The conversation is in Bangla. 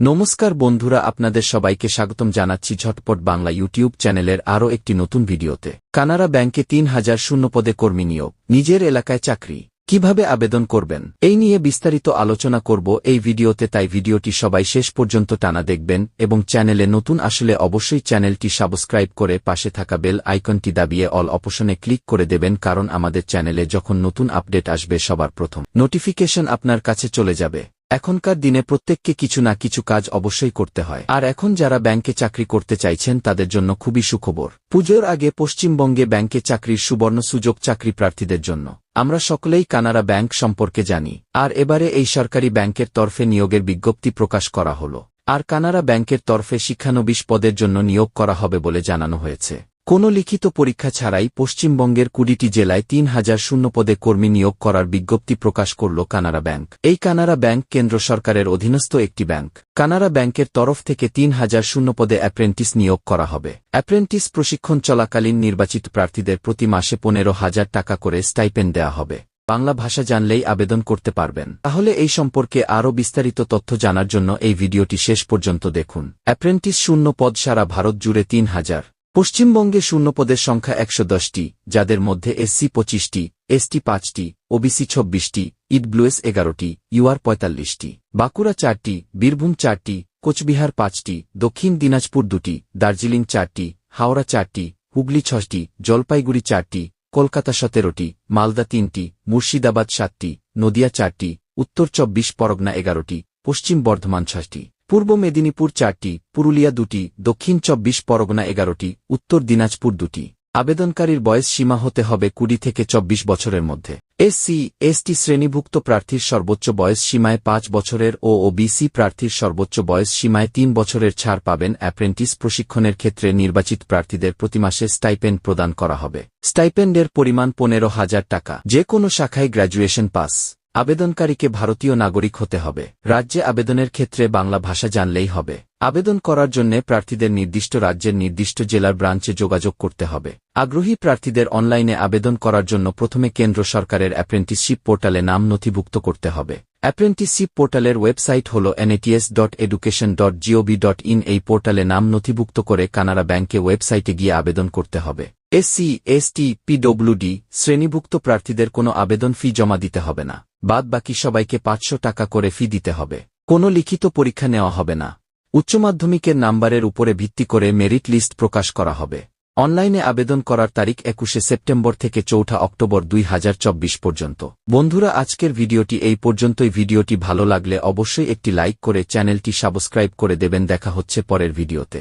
নমস্কার বন্ধুরা, আপনাদের সবাইকে স্বাগতম জানাচ্ছি ঝটপট বাংলা ইউটিউব চ্যানেলের আরও একটি নতুন ভিডিওতে। কানাড়া ব্যাংকে তিন হাজার শূন্য পদে কর্মী নিয়োগ, নিজের এলাকায় চাকরি। কীভাবে আবেদন করবেন? এই নিয়ে বিস্তারিত আলোচনা করব এই ভিডিওতে, তাই ভিডিওটি সবাই শেষ পর্যন্ত টানা দেখবেন এবং চ্যানেলে নতুন আসলে অবশ্যই চ্যানেলটি সাবস্ক্রাইব করে পাশে থাকা বেল আইকনটি দাবিয়ে অল অপশনে ক্লিক করে দেবেন, কারণ আমাদের চ্যানেলে যখন নতুন আপডেট আসবে সবার প্রথম নোটিফিকেশন আপনার কাছে চলে যাবে। এখনকার দিনে প্রত্যেককে কিছু না কিছু কাজ অবশ্যই করতে হয়। আর এখন যারা ব্যাংকে চাকরি করতে চাইছেন, তাদের জন্য খুবই সুখবর। পুজোর আগে পশ্চিমবঙ্গে ব্যাংকে চাকরির সুবর্ণ সুযোগ চাকরি প্রার্থীদের জন্য। আমরা সকলেই কানাড়া ব্যাংক সম্পর্কে জানি। আর এবারে এই সরকারি ব্যাংকের তরফে নিয়োগের বিজ্ঞপ্তি প্রকাশ করা হল। আর কানাড়া ব্যাংকের তরফে শিক্ষানবিশ পদের জন্য নিয়োগ করা হবে বলে জানানো হয়েছে। কোনো লিখিত পরীক্ষা ছাড়াই পশ্চিমবঙ্গের কুড়িটি জেলায় তিন হাজার শূন্য পদে কর্মী নিয়োগ করার বিজ্ঞপ্তি প্রকাশ করল কানাড়া ব্যাংক। এই কানাড়া ব্যাংক কেন্দ্র সরকারের অধীনস্থ একটি ব্যাংক। কানাড়া ব্যাংকের তরফ থেকে তিন হাজার শূন্য পদে অ্যাপ্রেন্টিস নিয়োগ করা হবে। অ্যাপ্রেন্টিস প্রশিক্ষণ চলাকালীন নির্বাচিত প্রার্থীদের প্রতি মাসে পনেরো হাজার টাকা করে স্টাইপেন্ড দেওয়া হবে। বাংলা ভাষা জানলেই আবেদন করতে পারবেন। তাহলে এই সম্পর্কে আরও বিস্তারিত তথ্য জানার জন্য এই ভিডিওটি শেষ পর্যন্ত দেখুন। অ্যাপ্রেন্টিস শূন্য পদ সারা ভারত জুড়ে তিন হাজার। পশ্চিমবঙ্গে শূন্যপদের সংখ্যা একশো দশটি, যাদের মধ্যে এসসি পঁচিশটি, এসটি পাঁচটি, ওবিসি ছব্বিশটি ইডব্লুএস এগারোটি, ইউআর পঁয়তাল্লিশটি, বাঁকুড়া চারটি, বীরভূম চারটি, কোচবিহার পাঁচটি, দক্ষিণ দিনাজপুর দুটি, দার্জিলিং চারটি, হাওড়া চারটি, হুগলি ছটি জলপাইগুড়ি চারটি, কলকাতা সতেরোটি, মালদা তিনটি, মুর্শিদাবাদ সাতটি, নদিয়া চারটি, উত্তর চব্বিশ পরগনা এগারোটি, পশ্চিম বর্ধমান ছয়টি। পূর্ব মেদিনীপুর চারটি, পুরুলিয়া দুটি, দক্ষিণ চব্বিশ পরগনা এগারোটি, উত্তর দিনাজপুর দুটি। আবেদনকারীর বয়স সীমা হতে হবে কুড়ি থেকে চব্বিশ বছরের মধ্যে। এসসি এসটি শ্রেণীভুক্ত প্রার্থীর সর্বোচ্চ বয়স সীমায় পাঁচ বছরের ও ওবিসি প্রার্থীর সর্বোচ্চ বয়স সীমায় তিন বছরের ছাড় পাবেন অ্যাপ্রেন্টিস প্রশিক্ষণের ক্ষেত্রে নির্বাচিত প্রার্থীদের প্রতি মাসে স্টাইপেন্ড প্রদান করা হবে। স্টাইপেন্ডের পরিমাণ পনেরো হাজার টাকা। যে কোনো শাখায় গ্র্যাজুয়েশন পাস। আবেদনকারীকে ভারতীয় নাগরিক হতে হবে। রাজ্যে আবেদনের ক্ষেত্রে বাংলা ভাষা জানলেই হবে। আবেদন করার জন্য প্রার্থীদের নির্দিষ্ট রাজ্যের নির্দিষ্ট জেলার ব্রাঞ্চে যোগাযোগ করতে হবে। আগ্রহী প্রার্থীদের অনলাইনে আবেদন করার জন্য প্রথমে কেন্দ্র সরকারের অ্যাপ্রেন্টিসশিপ পোর্টালে নাম নথিভুক্ত করতে হবে। অ্যাপ্রেন্টিসশিপ পোর্টালের ওয়েবসাইট হল NATS dot education dot GOV dot in এই পোর্টালে নাম নথিভুক্ত করে কানাড়া ব্যাংকে ওয়েবসাইটে গিয়ে আবেদন করতে হবে। এসসি এসটি পিডব্লিউডি শ্রেণীভুক্ত প্রার্থীদের কোনো আবেদন ফি জমা দিতে হবে না। বাদ বাকি সবাইকে পাঁচশো টাকা করে ফি দিতে হবে। কোনো লিখিত পরীক্ষা নেওয়া হবে না। উচ্চ মাধ্যমিকের নাম্বারের উপরে ভিত্তি করে মেরিট লিস্ট প্রকাশ করা হবে। অনলাইনে আবেদন করার তারিখ একুশে সেপ্টেম্বর থেকে চৌঠা অক্টোবর দুই হাজার চব্বিশ পর্যন্ত। বন্ধুরা, আজকের ভিডিওটি এই পর্যন্তই। ভিডিওটি ভালো লাগলে অবশ্যই একটি লাইক করে চ্যানেলটি সাবস্ক্রাইব করে দেবেন। দেখা হচ্ছে পরের ভিডিওতে।